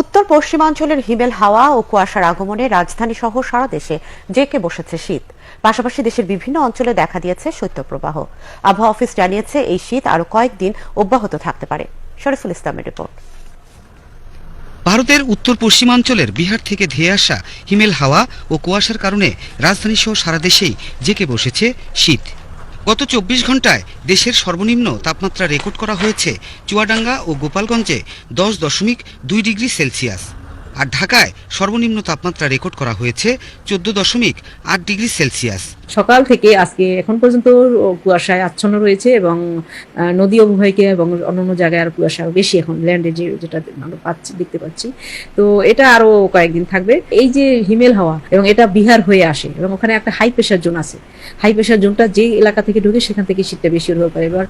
উত্তর পশ্চিমাঞ্চলের হিমেল হাওয়া ও কুয়াশার আগমনে রাজধানী সহ সারা দেশে জেঁকে বসেছে শীত। পাশাপাশি দেশের বিভিন্ন অঞ্চলে দেখা দিয়েছে শৈত্যপ্রবাহ। আবহাওয়া অফিস জানিয়েছে, এই শীত আরও কয়েকদিন অব্যাহত থাকতে পারে। শরীফুল ইসলামের রিপোর্ট। ভারতের উত্তর পশ্চিমাঞ্চলের বিহার থেকে ধেয়ে আসা হিমেল হাওয়া ও কুয়াশার কারণে রাজধানী সহ সারা দেশেই জেঁকে বসেছে শীত। গত চব্বিশ ঘন্টায় দেশের সর্বনিম্ন তাপমাত্রা রেকর্ড করা হয়েছে চুয়াডাঙ্গা ও গোপালগঞ্জে দশ দশমিক দুই ডিগ্রি সেলসিয়াস। আর ঢাকায় সর্বনিম্ন তাপমাত্রা রেকর্ড করা হয়েছে চোদ্দ দশমিক আট ডিগ্রি সেলসিয়াস। সকাল থেকে আজকে এখন পর্যন্ত কুয়াশায় আচ্ছন্ন রয়েছে এবং নদী অববাহিকা এবং অন্যান্য জায়গায় আর কুয়াশা বেশি এখন ল্যান্ডে যে যেটা আমরা পাচ্ছি, দেখতে পাচ্ছি। তো এটা আরও কয়েকদিন থাকবে। এই যে হিমেল হাওয়া এবং এটা বিহার হয়ে আসে এবং ওখানে একটা হাই প্রেশার জোন আছে। হাই প্রেশার জোনটা যে এলাকা থেকে ঢুকে সেখান থেকে শীতটা বেশি হতে পারে এবার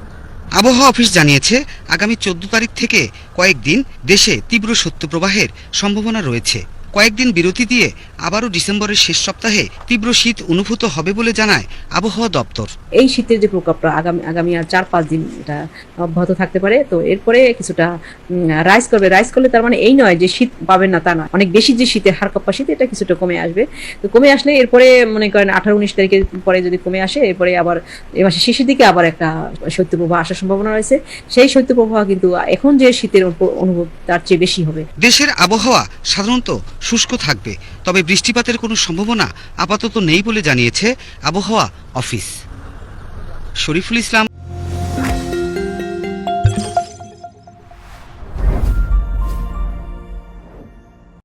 আবহাওয়া অফিস জানিয়েছে আগামী চোদ্দ তারিখ থেকে কয়েকদিন দেশে তীব্র শৈত্যপ্রবাহের সম্ভাবনা রয়েছে। কয়েকদিন বিরতি দিয়ে আবারও ডিসেম্বরের শেষ সপ্তাহে তীব্র শীত অনুভূত হবে বলে জানায় আবহাওয়া দপ্তর। এই শীতের যে প্রকোপটা আগামী আগামী আর চার পাঁচ দিন এটা অব্যাহত থাকতে পারে। তো এরপরে কিছুটা রাইজ করবে। রাইজ করলে তার মানে এই নয় যে শীত পাবেন না তা নয়। অনেক বেশি যে শীতে হার কাপ্পা শীত এটা কিছুটা কমে আসবে। তো কমে আসলে এরপরে মনে করেন আঠারো উনিশ তারিখের পরে যদি কমে আসে এরপরে আবার এ মাসের শেষের দিকে আবার একটা শৈত্যপ্রবাহ আসার সম্ভাবনা রয়েছে। সেই শৈত্যপ্রবাহ কিন্তু এখন যে শীতের অনুভব তার চেয়ে বেশি হবে। দেশের আবহাওয়া সাধারণত শুষ্ক থাকবে। তবে বৃষ্টিপাতের কোনো সম্ভাবনা আপাতত নেই বলে জানিয়েছে আবহাওয়া অফিস। শরীফুল ইসলাম